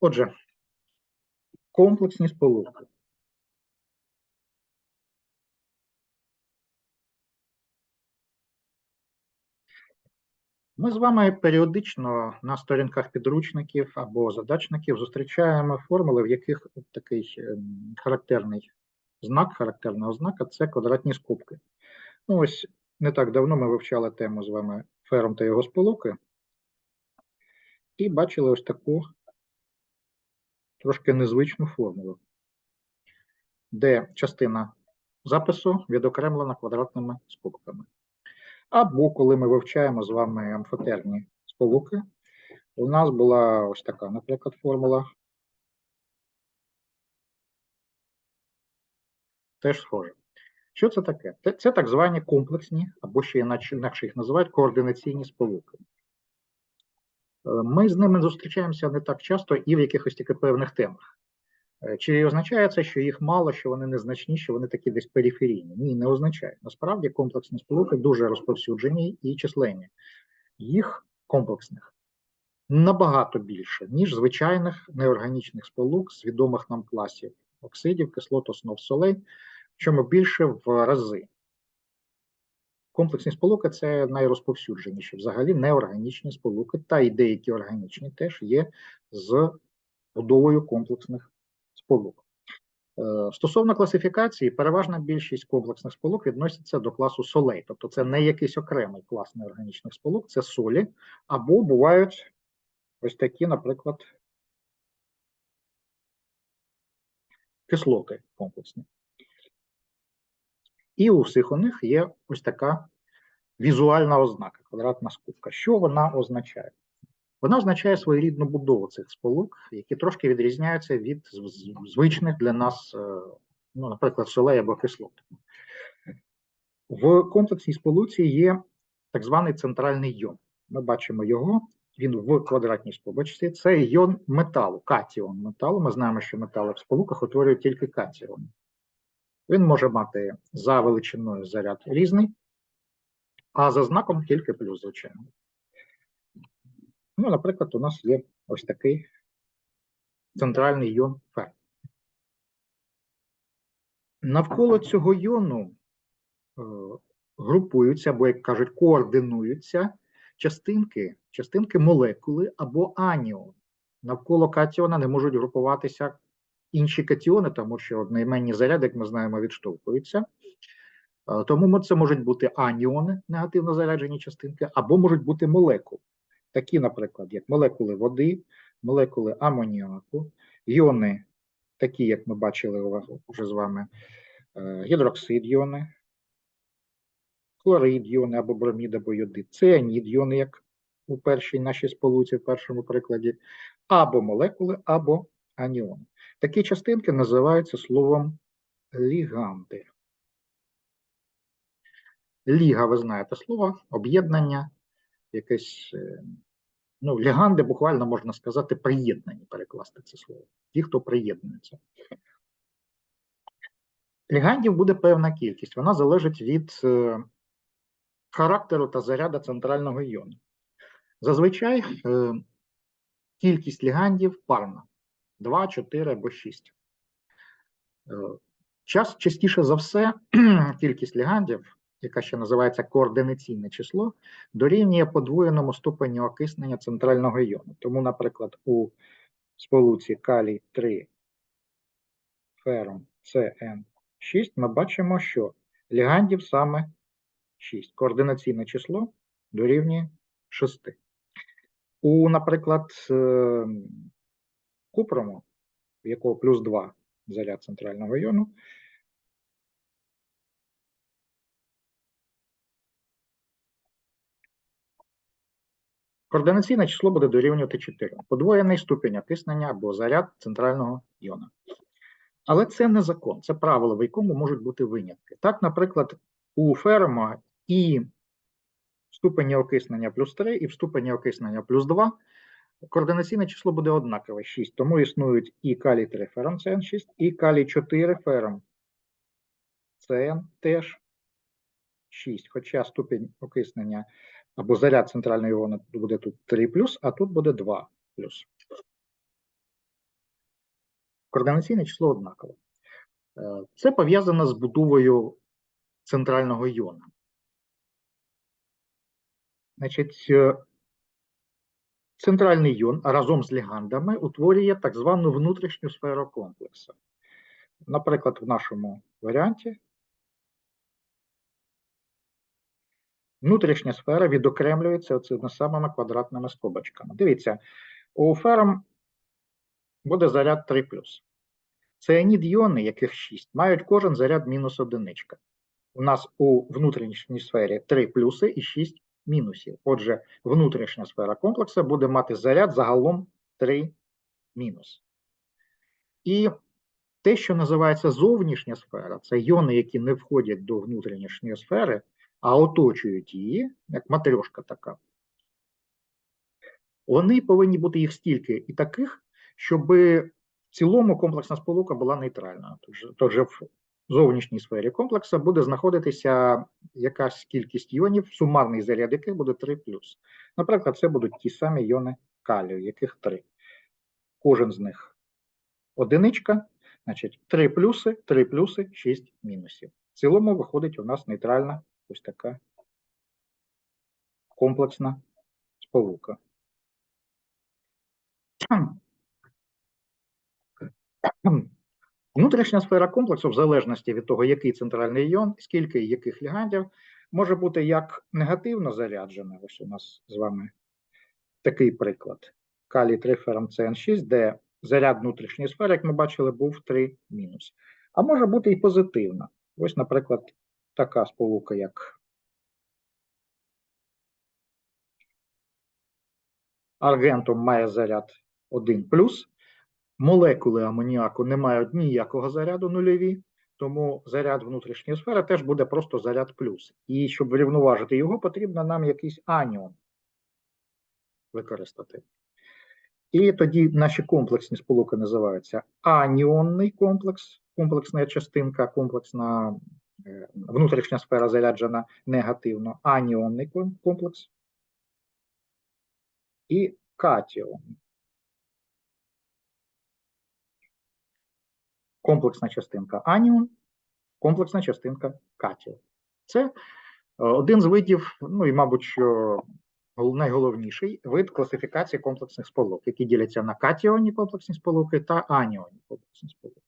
Отже, комплексні сполуки. Ми з вами періодично на сторінках підручників або задачників зустрічаємо формули, в яких такий ем, характерний знак, характерна ознака це квадратні скобки. Ну, ось не так давно ми вивчали тему з вами фером та його сполуки, і бачили ось таку трошки незвичну формулу, де частина запису відокремлена квадратними скобками. Або коли ми вивчаємо з вами амфотерні сполуки, у нас була ось така, наприклад, формула. Теж схоже. Що це таке? Це, так звані комплексні, або ще інакше їх називають координаційні сполуки. Е, Ми з ними зустрічаємося не так часто і в якихось тільки певних темах. Е, Чи означає це, що їх мало, що вони незначні, що вони такі десь периферійні? Ні, не означає. Насправді комплексні сполуки дуже розповсюджені і численні. Їх комплексних набагато більше, ніж звичайних неорганічних сполук з відомих нам класів оксидів, кислот, основ солей, в чому більше в рази. Комплексні сполуки це найрозповсюдженіші. Взагалі неорганічні сполуки, та й деякі органічні теж є з будовою комплексних сполук. Е, Стосовно класифікації, переважна більшість комплексних сполук відноситься до класу солей, тобто це не якийсь окремий клас неорганічних сполук, це солі, або бувають ось такі, наприклад, кислоти комплексні. І у всіх у них є ось така візуальна ознака, квадратна скобка. Що вона означає? Вона означає своєрідну будову цих сполук, які трошки відрізняються від звичних для нас, е, ну, наприклад, солей або кислот. В комплексній сполуці є так званий центральний йон. Ми бачимо його, він в квадратній скобочці. Це йон металу, катіон металу. Ми знаємо, що метали в сполуках утворюють тільки катіони. Він може мати за величиною заряд різний, а за знаком тільки плюс, звичайно. Ну, наприклад, у нас є ось такий центральний йон фер. Навколо цього йону е, групуються, або, як кажуть, координуються частинки, частинки молекули або аніон. Навколо катіона не можуть групуватися інші катіони, тому що одноіменні заряди, як ми знаємо, відштовхуються. Е, Тому це можуть бути аніони, негативно заряджені частинки, або можуть бути молекули. Такі, наприклад, як молекули води, молекули амоніаку, іони, такі, як ми бачили вже з вами, е, гідроксид іони, хлорид іони або бромід, або йодид, цианід іони, як у першій нашій сполуці, в першому прикладі, або молекули, або аніони. Такі частинки називаються словом ліганди. Ліга, ви знаєте слово, об'єднання, якесь, е, ну, ліганди буквально можна сказати, приєднані, перекласти це слово. Ті, хто приєднується. Лігандів буде певна кількість, вона залежить від е, характеру та заряду центрального іону. Зазвичай е, кількість лігандів парна 2, 4 або 6. Е, час, частіше за все, кількість лігандів, яка ще називається координаційне число, дорівнює подвоєному ступеню окиснення центрального іону. Тому, наприклад, у сполуці калій 3 фером CN6 ми бачимо, що лігандів саме 6. Координаційне число дорівнює 6. У, наприклад, е, купрому, в якого плюс 2 заряд центрального іону, координаційне число буде дорівнювати 4. Подвоєний ступінь окиснення або заряд центрального іона. Але це не закон, це правило, в якому можуть бути винятки. Так, наприклад, у ферма і в ступені окиснення плюс 3, і в ступені окиснення плюс 2 координаційне число буде однакове 6. Тому існують і калій 3 фером CN6, і калій 4 фером CN теж 6. Хоча ступінь окиснення або заряд центрального іона буде тут 3 а тут буде 2 координаційне число однакове. Це пов'язано з будовою центрального іона. Значить, е, центральний іон разом з лігандами утворює так звану внутрішню сферу комплексу. Наприклад, в нашому варіанті внутрішня сфера відокремлюється цими самими квадратними скобочками. Дивіться, у ферм буде заряд 3 Ціанід іони, яких 6, мають кожен заряд мінус одиничка. У нас у внутрішній сфері 3 плюси і 6 мінусів. Отже, внутрішня сфера комплексу буде мати заряд загалом 3 мінус. І те, що називається зовнішня сфера, це іони, які не входять до внутрішньої сфери, а оточують її, як матрьошка така. Вони повинні бути їх стільки і таких, щоб в цілому комплексна сполука була нейтральна. Тож в зовнішній сфері комплексу буде знаходитися якась кількість іонів, сумарний заряд яких буде 3 Наприклад, це будуть ті самі іони калію, яких 3. Кожен з них одиничка, значить 3 плюси, 3 плюси, 6 мінусів. В цілому виходить у нас нейтральна ось така комплексна сполука. Внутрішня сфера комплексу, в залежності від того, який центральний іон, скільки і яких лігандів, може бути як негативно заряджена. Ось у нас з вами такий приклад. Калій 3 ферм CN6, де заряд внутрішньої сфери, як ми бачили, був 3 мінус. А може бути і позитивна. Ось, наприклад, така сполука, як аргентум має заряд 1 Молекули амоніаку не мають ніякого заряду нульові, тому заряд внутрішньої сфери теж буде просто заряд плюс. І щоб врівноважити його, потрібно нам якийсь аніон використати. І тоді наші комплексні сполуки називаються аніонний комплекс, комплексна частинка, комплексна е, внутрішня сфера заряджена негативно, аніонний комплекс і катіонний. Комплексна частинка аніон, комплексна частинка катіон. Це е, один з видів, ну і, мабуть, найголовніший вид класифікації комплексних сполук, які діляться на катіонні комплексні сполуки та аніонні комплексні сполуки.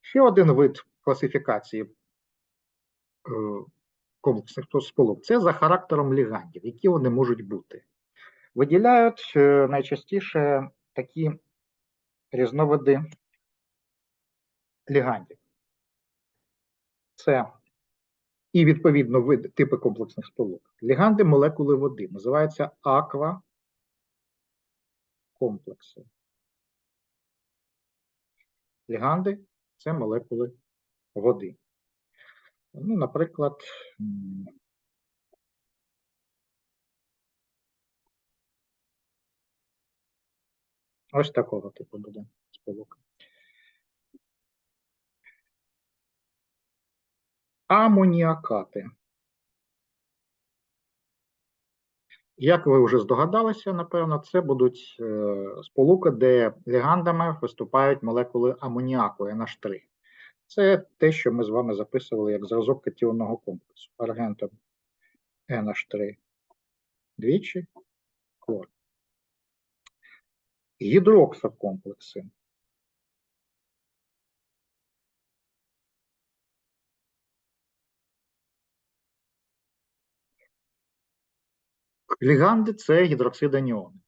Ще один вид класифікації е, комплексних сполук це за характером лігандів, які вони можуть бути. Виділяють е, найчастіше такі різновиди лігандів. Це і, відповідно, вид, типи комплексних сполук. Ліганди молекули води називаються аквакомплекси. Ліганди це молекули води. Ну, Наприклад, ось такого типу буде сполука. Амоніакати. Як ви вже здогадалися, напевно, це будуть е, сполуки, де лігандами виступають молекули амоніаку NH3. Це те, що ми з вами записували як зразок катіонного комплексу. Аргентом NH3 двічі хлор. Гідроксокомплекси. Ліганди це гідроксид аніони.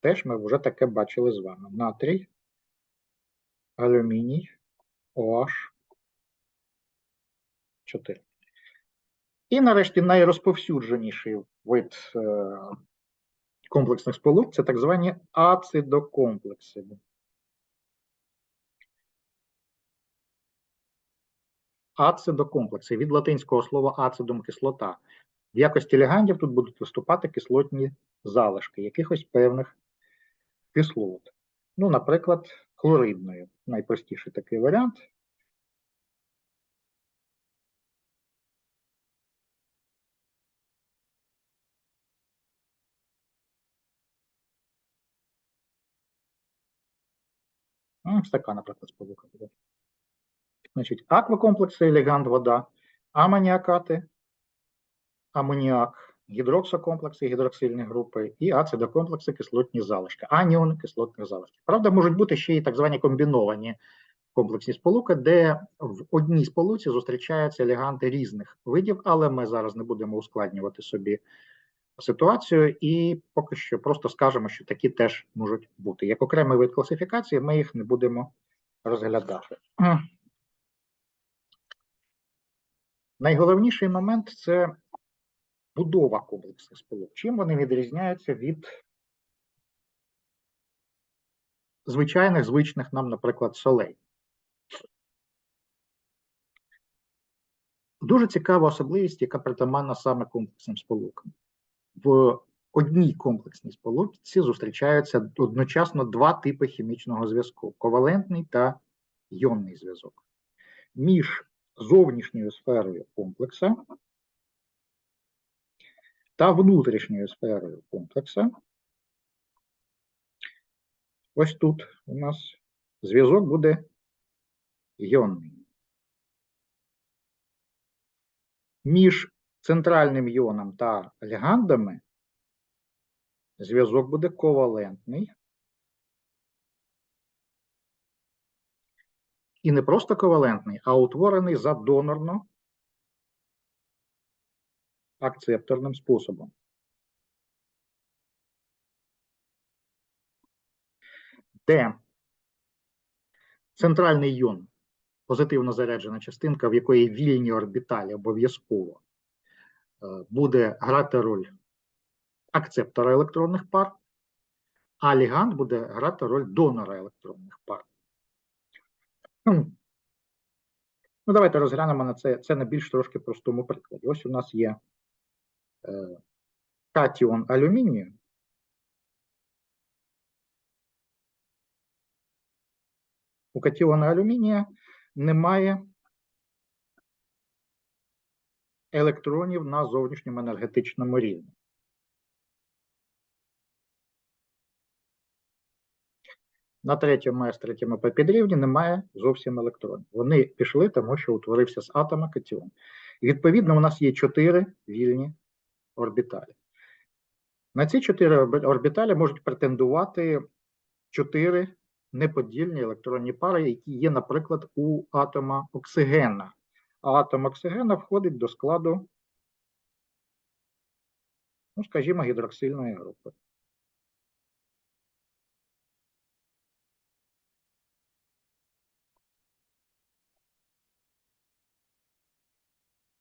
Теж ми вже таке бачили з вами. Натрій, алюміній, OH 4. І нарешті найрозповсюдженіший вид е, комплексних сполук це так звані ацидокомплекси. Ацидокомплекси від латинського слова ацидум кислота. В якості лігандів тут будуть виступати кислотні залишки якихось певних кислот. Ну, наприклад, хлоридною. Найпростіший такий варіант. Ось така, наприклад, сполука буде. Значить, аквакомплекси, ліганд, вода, амоніакати, амоніак, гідроксокомплекси, гідроксильні групи і ацидокомплекси, кислотні залишки, аніони кислотних залишків. Правда, можуть бути ще й так звані комбіновані комплексні сполуки, де в одній сполуці зустрічаються ліганди різних видів, але ми зараз не будемо ускладнювати собі ситуацію і поки що просто скажемо, що такі теж можуть бути. Як окремий вид класифікації, ми їх не будемо розглядати. Найголовніший момент це будова комплексних сполук. Чим вони відрізняються від звичайних, звичних нам, наприклад, солей. Дуже цікава особливість, яка притаманна саме комплексним сполукам. В одній комплексній сполуці зустрічаються одночасно два типи хімічного зв'язку: ковалентний та йонний зв'язок. Між зовнішньою сферою комплекса та внутрішньою сферою комплекса. Ось тут у нас зв'язок буде йонний. Між центральним йоном та легандами зв'язок буде ковалентний. І не просто ковалентний, а утворений за донорно акцепторним способом. Де центральний йон позитивно заряджена частинка, в якої вільні орбіталі обов'язково е, буде грати роль акцептора електронних пар, а ліганд буде грати роль донора електронних пар. Ну, давайте розглянемо на це це на більш трошки простому прикладі. Ось у нас є е, катіон алюмінію. У катіона алюмінія немає електронів на зовнішньому енергетичному рівні. На третьому С, третьому П підрівні немає зовсім електронів. Вони пішли, тому що утворився з атома катіон. Відповідно, у нас є чотири вільні орбіталі. На ці чотири орбіталі можуть претендувати чотири неподільні електронні пари, які є, наприклад, у атома оксигена. А атом оксигена входить до складу, ну, скажімо, гідроксильної групи.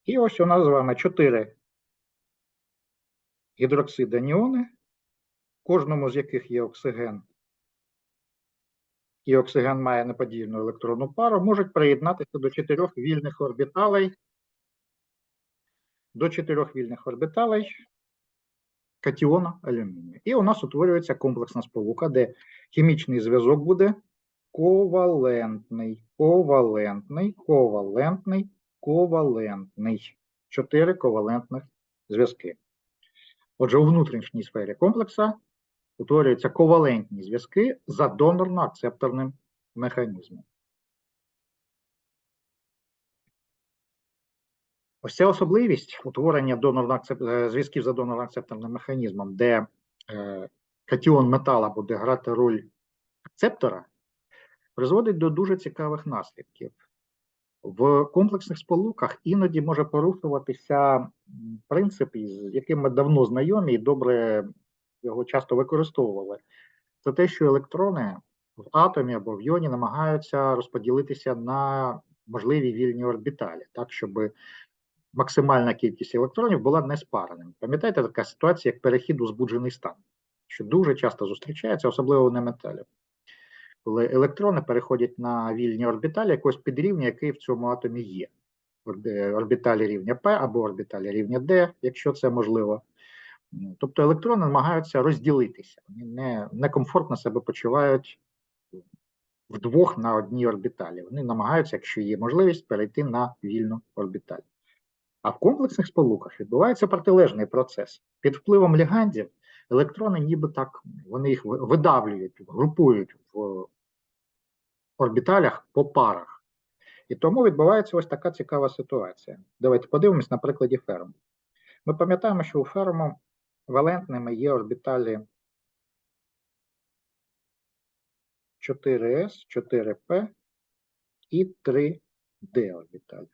І ось у нас з вами чотири гідроксиданіони, кожному з яких є оксиген, і оксиген має неподільну електронну пару, можуть приєднатися до чотирьох вільних орбіталей, до чотирьох вільних орбіталей катіона алюмінію. І у нас утворюється комплексна сполука, де хімічний зв'язок буде ковалентний, ковалентний, ковалентний, ковалентний. Чотири ковалентних зв'язки. Отже, у внутрішній сфері комплекса утворюються ковалентні зв'язки за донорно-акцепторним механізмом. Ось ця особливість утворення е, зв'язків за донорно-акцепторним механізмом, де е, катіон метала буде грати роль акцептора, призводить до дуже цікавих наслідків. В комплексних сполуках іноді може порушуватися принцип, з яким ми давно знайомі і добре його часто використовували. Це те, що електрони в атомі або в йоні намагаються розподілитися на можливі вільні орбіталі, так, щоб максимальна кількість електронів була не спареним. Пам'ятаєте, така ситуація, як перехід у збуджений стан, що дуже часто зустрічається, особливо в неметалів коли електрони переходять на вільні орбіталі якогось підрівня, який в цьому атомі є. Орбіталі рівня P або орбіталі рівня D, якщо це можливо. Тобто електрони намагаються розділитися, вони не, некомфортно себе почувають вдвох на одній орбіталі. Вони намагаються, якщо є можливість, перейти на вільну орбіталь. А в комплексних сполуках відбувається протилежний процес. Під впливом лігандів електрони ніби так, вони їх видавлюють, групують в орбіталях по парах. І тому відбувається ось така цікава ситуація. Давайте подивимось на прикладі ферму. Ми пам'ятаємо, що у ферму валентними є орбіталі 4s, 4p і 3d орбіталі.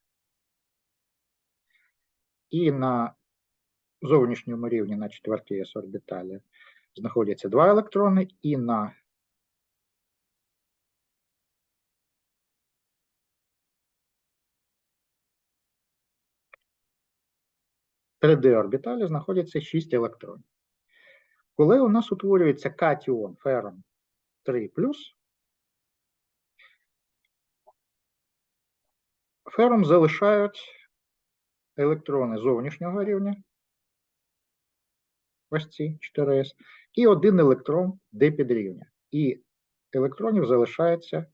І на зовнішньому рівні на четвертій s орбіталі знаходяться два електрони, і на d орбіталі знаходяться 6 електронів. Коли у нас утворюється катіон фером 3 фером залишають електрони зовнішнього рівня, ось ці 4С, і один електрон D підрівня. І електронів залишається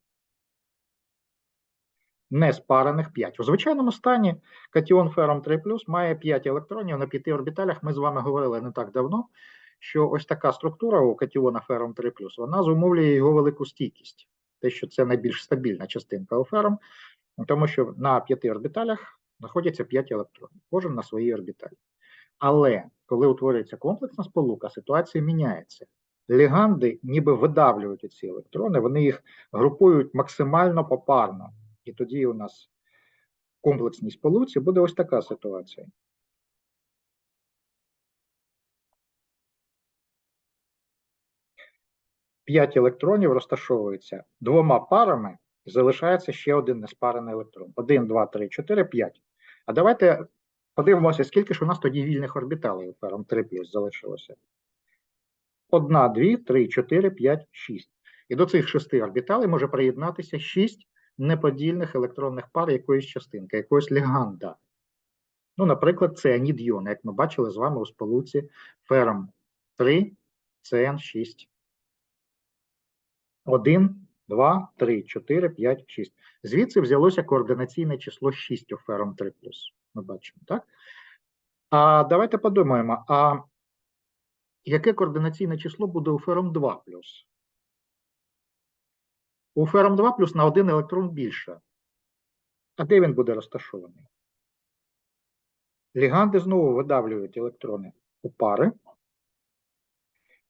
не спарених 5. У звичайному стані катіон фером 3 має 5 електронів на 5 орбіталях. Ми з вами говорили не так давно, що ось така структура у катіона фером 3 вона зумовлює його велику стійкість. Те, що це найбільш стабільна частинка у фером, тому що на 5 орбіталях знаходяться 5 електронів, кожен на своїй орбіталі. Але коли утворюється комплексна сполука, ситуація міняється. Ліганди ніби видавлюють ці електрони, вони їх групують максимально попарно. І тоді у нас в комплексній сполуці буде ось така ситуація. П'ять електронів розташовуються двома парами, і залишається ще один неспарений електрон. Один, два, три, чотири, п'ять. А давайте подивимося, скільки ж у нас тоді вільних орбіталей фером 3 плюс залишилося. Одна, дві, три, чотири, п'ять, шість. І до цих шести орбіталей може приєднатися шість неподільних електронних пар якоїсь частинки, якогось леганда. Ну, наприклад, цианід йон, як ми бачили з вами у сполуці фером 3, ЦН 6. 1, 2, 3, 4, 5, 6. Звідси взялося координаційне число 6 у фером 3 Ми бачимо, так? А давайте подумаємо, а яке координаційне число буде у фером 2 У фером 2 на один електрон більше. А де він буде розташований? Ліганди знову видавлюють електрони у пари.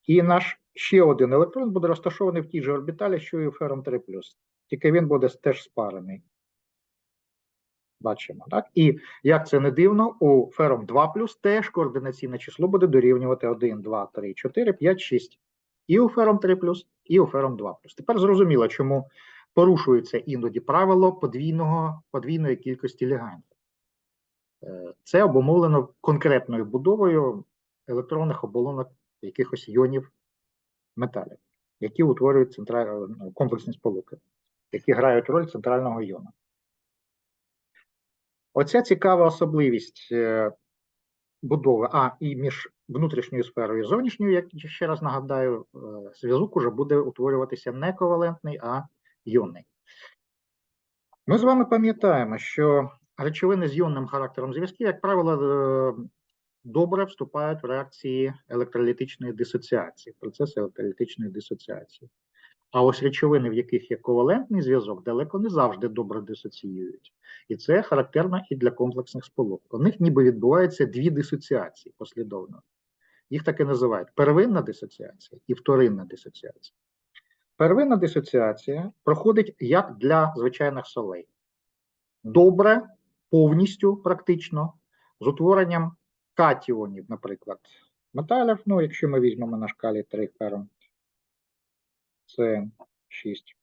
І наш ще один електрон буде розташований в тій же орбіталі, що і у фером 3 Тільки він буде теж спарений. Бачимо, так? І як це не дивно, у фером 2 теж координаційне число буде дорівнювати 1, 2, 3, 4, 5, 6. І у фером 3 і у фером 2 Тепер зрозуміло, чому порушується іноді правило подвійного, подвійної кількості легандів. Е, це обумовлено конкретною будовою електронних оболонок якихось іонів металів, які утворюють централь... Ну, комплексні сполуки, які грають роль центрального іона. Оця цікава особливість е, будови, а і між внутрішньою сферою і зовнішньою, як ще раз нагадаю, е, зв'язок уже буде утворюватися не ковалентний, а йонний. Ми з вами пам'ятаємо, що речовини з йонним характером зв'язків, як правило, е, добре вступають в реакції електролітичної дисоціації, процес електролітичної дисоціації. А ось речовини, в яких є ковалентний зв'язок, далеко не завжди добре дисоціюють. І це характерно і для комплексних сполук. У них ніби відбуваються дві дисоціації послідовно. Їх так і називають первинна дисоціація і вторинна дисоціація. Первинна дисоціація проходить як для звичайних солей. Добре, повністю практично, з утворенням катіонів, наприклад, металів. Ну, якщо ми візьмемо на шкалі 3 фером, це 6.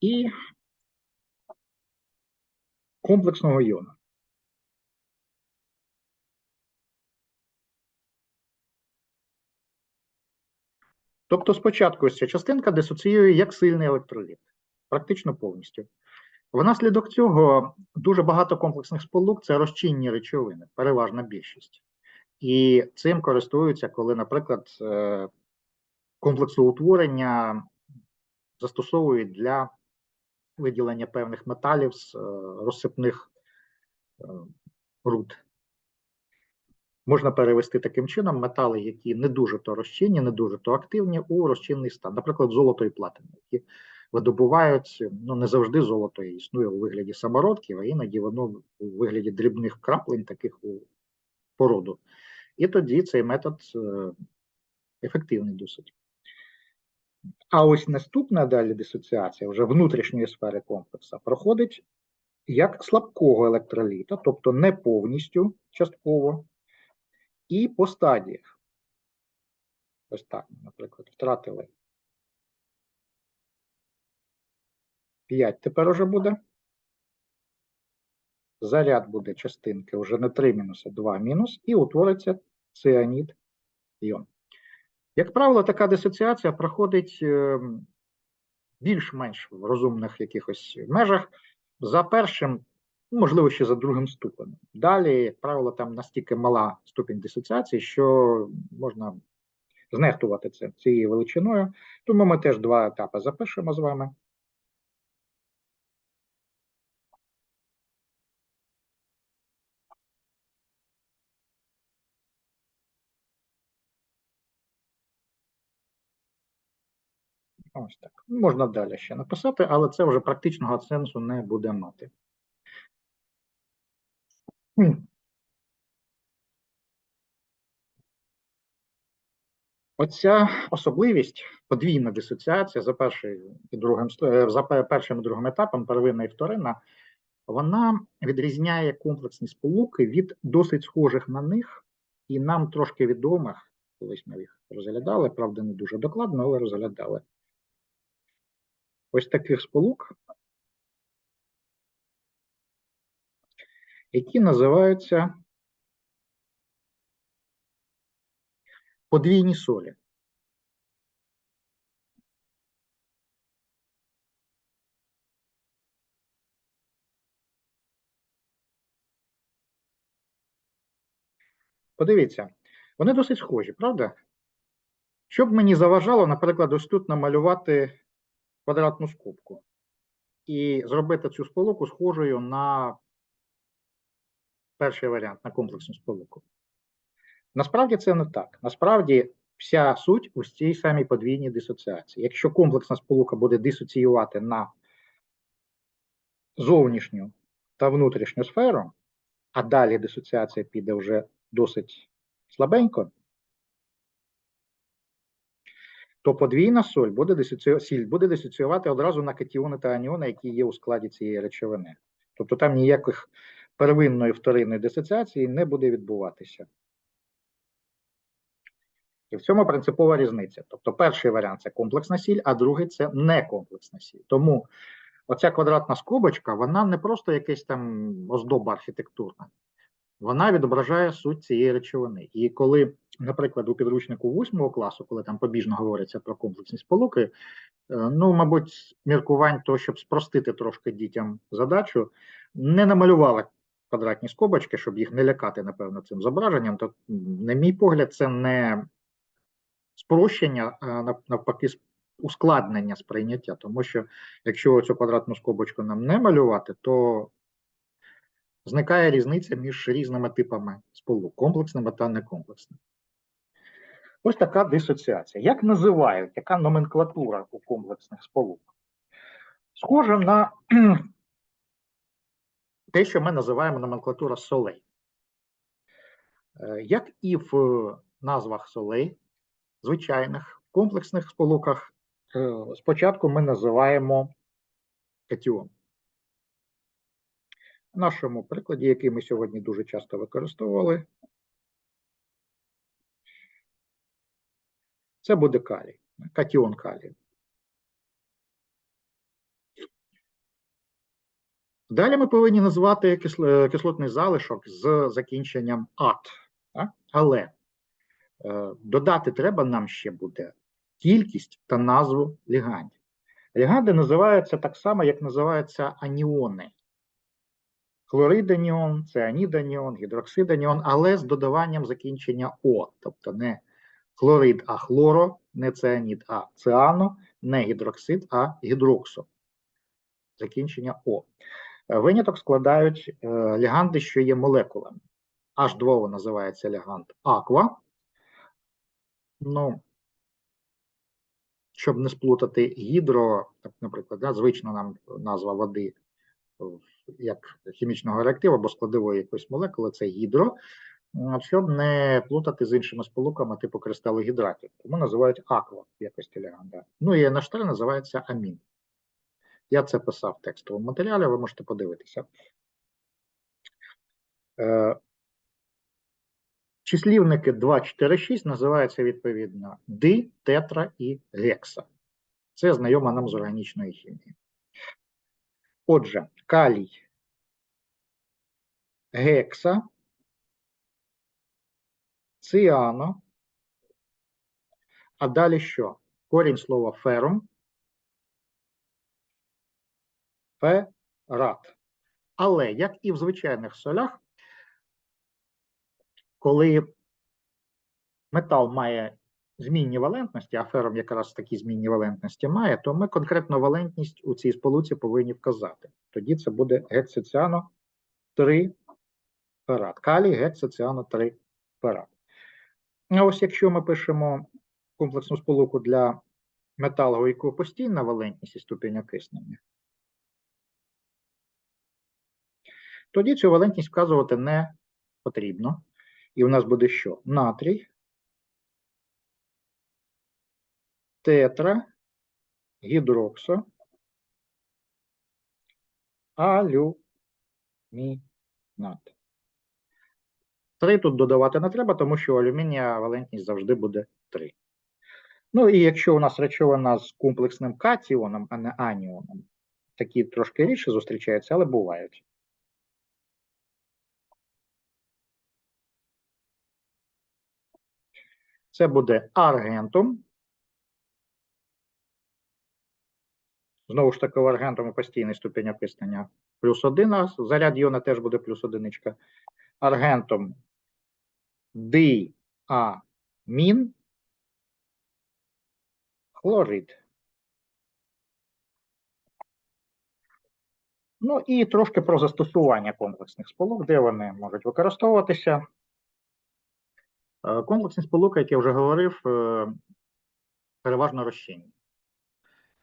І комплексного іона. Тобто спочатку ця частинка дисоціює як сильний електроліт, практично повністю. Внаслідок цього дуже багато комплексних сполук це розчинні речовини, переважна більшість. І цим користуються, коли, наприклад, е, комплексоутворення застосовують для виділення певних металів з е, розсипних е, руд. можна перевести таким чином метали, які не дуже то розчинні, не дуже то активні, у розчинний стан, наприклад, золото і платина, які видобувають, ну не завжди золото існує у вигляді самородків, а іноді воно у вигляді дрібних краплень, таких у породу. І тоді цей метод е, ефективний досить. А ось наступна далі дисоціація вже внутрішньої сфери комплексу проходить як слабкого електроліта, тобто не повністю частково, і по стадіях. Ось так, наприклад, втратили 5 тепер уже буде. Заряд буде частинки вже не 3 мінус, а 2 мінус, і утвориться ціанід іон. Як правило, така дисоціація проходить ем, більш-менш в розумних якихось межах за першим, ну, можливо, ще за другим ступенем. Далі, як правило, там настільки мала ступінь дисоціації, що можна знехтувати це цією величиною. Тому ми теж два етапи запишемо з вами. Ось так. Можна далі ще написати, але це вже практичного сенсу не буде мати. Оця особливість, подвійна дисоціація за першим і другим е, за першим і другим етапом, первинна і вторинна, вона відрізняє комплексні сполуки від досить схожих на них і нам трошки відомих, колись ми їх розглядали, правда, не дуже докладно, але розглядали ось таких сполук, які називаються подвійні солі. Подивіться, вони досить схожі, правда? Що б мені заважало, наприклад, ось тут намалювати квадратну скобку і зробити цю сполуку схожою на перший варіант, на комплексну сполуку. Насправді це не так. Насправді, вся суть у цій самій подвійній дисоціації. Якщо комплексна сполука буде дисоціювати на зовнішню та внутрішню сферу, а далі дисоціація піде вже досить слабенько, то подвійна соль буде дисоці... сіль буде дисоціювати одразу на катіони та аніони, які є у складі цієї речовини. Тобто там ніяких первинної вторинної дисоціації не буде відбуватися. І в цьому принципова різниця. Тобто, перший варіант це комплексна сіль, а другий це некомплексна сіль. Тому оця квадратна скобочка, вона не просто якась там оздоба архітектурна, вона відображає суть цієї речовини. І коли, наприклад, у підручнику 8 класу, коли там побіжно говориться про комплексні сполуки, е, ну, мабуть, міркувань того, щоб спростити трошки дітям задачу, не намалювали квадратні скобочки, щоб їх не лякати, напевно, цим зображенням. То, на мій погляд, це не спрощення, а навпаки, ускладнення сприйняття. Тому що якщо цю квадратну скобочку нам не малювати, то зникає різниця між різними типами сполук комплексними та некомплексними. Ось така дисоціація. Як називають, яка номенклатура у комплексних сполук? Схоже на те, що ми називаємо номенклатура солей. Як і в назвах солей, звичайних комплексних сполуках, е, спочатку ми називаємо катіон. Нашому прикладі, який ми сьогодні дуже часто використовували, це буде калій, катіон калію. Далі ми повинні назвати кислотний залишок з закінченням ат. Але е, додати треба нам ще буде кількість та назву лігандів. Ліганди називаються так само, як називаються аніони хлориданіон, ціаніданіон, гідроксиданіон, але з додаванням закінчення О, тобто не хлорид, а хлоро, не ціанід, а циано, не гідроксид, а гідроксо. Закінчення О. Виняток складають е, ліганди, що є молекулами. H2O називається легант аква. Ну, щоб не сплутати гідро, так, наприклад, да, звична нам назва води як хімічного реактиву або складової якоїсь молекули, це гідро, щоб не плутати з іншими сполуками типу кристалогідратів. Тому називають аква в якості леганда. Ну і NH3 називається амін. Я це писав в текстовому матеріалі, ви можете подивитися. Е, Числівники 2, 4, 6 називаються відповідно ди, тетра і гекса. Це знайомо нам з органічної хімії. Отже, калій, гекса, ціано, а далі що? Корінь слова ферум, ферат. Але, як і в звичайних солях, коли метал має змінні валентності, а ферум якраз такі змінні валентності має, то ми конкретно валентність у цій сполуці повинні вказати. Тоді це буде гексоціано 3 ферат. Калій гексоціано 3 ферат. А ось якщо ми пишемо комплексну сполуку для металу, у якого постійна валентність і ступінь окиснення, тоді цю валентність вказувати не потрібно. І у нас буде що? Натрій, тетра, гідроксо, алюмінат. Три тут додавати не треба, тому що алюмінія валентність завжди буде 3. Ну і якщо у нас речовина з комплексним катіоном, а не аніоном, такі трошки рідше зустрічаються, але бувають. Це буде аргентум. Знову ж таки, у аргентуму постійний ступінь окиснення плюс 1, а заряд іона теж буде плюс одиничка. Аргентум диамін хлорид. Ну і трошки про застосування комплексних сполук, де вони можуть використовуватися. Е, Комплексні сполуки, як я вже говорив, е, переважно розчинні.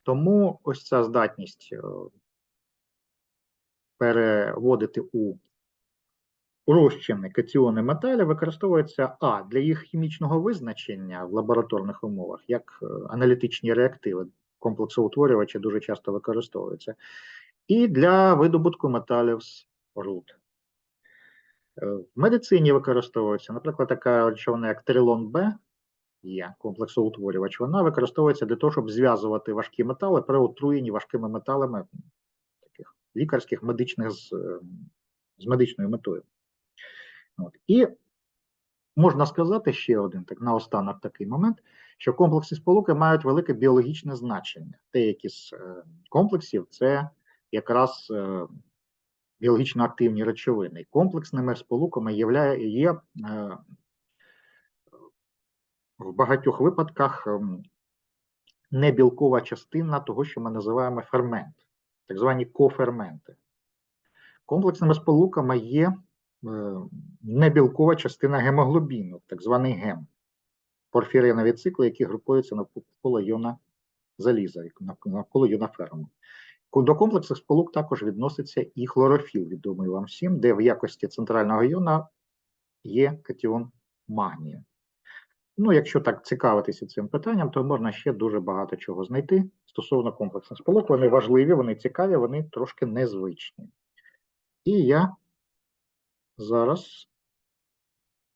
Тому ось ця здатність е, переводити у розчини катіони металів використовується а для їх хімічного визначення в лабораторних умовах, як е, аналітичні реактиви, комплексоутворювачі дуже часто використовуються, і для видобутку металів з руд. Е, В медицині використовується, наприклад, така речовина, як трилон Б, є комплексоутворювач, вона використовується для того, щоб зв'язувати важкі метали при отруєнні важкими металами таких лікарських, медичних з, е, з медичною метою. От. І можна сказати ще один так наостанок такий момент, що комплексні сполуки мають велике біологічне значення. Деякі з е, комплексів це якраз е, біологічно активні речовини. Комплексними сполуками є в багатьох випадках ем, небілкова частина того, що ми називаємо фермент, так звані коферменти. Комплексними сполуками є е, небілкова частина гемоглобіну, так званий гем, порфіринові цикли, які групуються навколо йона заліза, навколо йона ферму. До комплексних сполук також відноситься і хлорофіл, відомий вам всім, де в якості центрального іона є катіон магнія. Ну, якщо так цікавитися цим питанням, то можна ще дуже багато чого знайти стосовно комплексних сполук. Вони важливі, вони цікаві, вони трошки незвичні. І я зараз